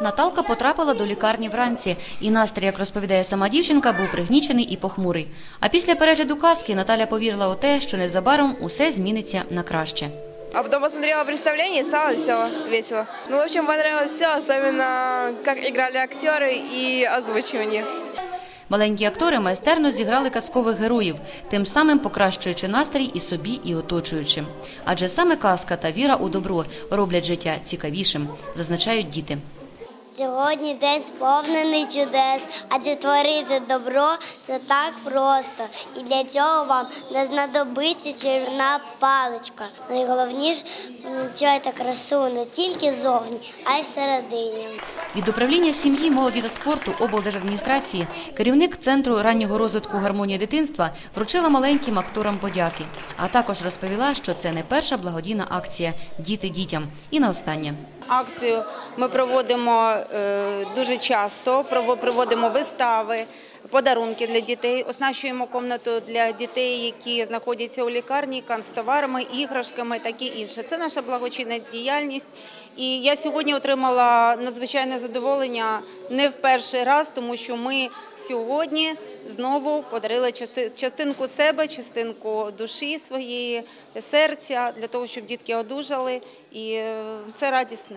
Наталка потрапила до лікарні вранці, і настрій, як розповідає сама дівчинка, був пригнічений і похмурий. А після перегляду казки Наталя повірила у те, що незабаром усе зміниться на краще. А потом посмотрела представление и стало все весело. Ну, в общем, понравилось все, особенно как играли актеры и озвучивание. Маленькі актори майстерно зіграли казкових героїв, тим самим покращуючи настрій і собі, і оточуючим. Адже саме казка та віра у добро роблять життя цікавішим, зазначають діти. Сьогодні день сповнений чудес, адже творити добро це так просто. І для цього вам не знадобиться чарівна паличка. Найголовніше помічайте красу не тільки зовні, а й всередині. Від управління сім'ї, молоді та спорту облдержадміністрації керівник центру раннього розвитку гармонії дитинства вручила маленьким акторам подяки, а також розповіла, що це не перша благодійна акція Діти дітям. І на останнє. Акцію ми проводимо дуже часто, прово- проводимо вистави, подарунки для дітей, оснащуємо комнату для дітей, які знаходяться у лікарні, канцтоварами, іграшками, таке інше. Це наша благочинна діяльність. І я сьогодні отримала надзвичайне задоволення не в перший раз, тому що ми сьогодні знову подарили части- частинку себе, частинку душі своєї, серця для того, щоб дітки одужали, і е, це радісне.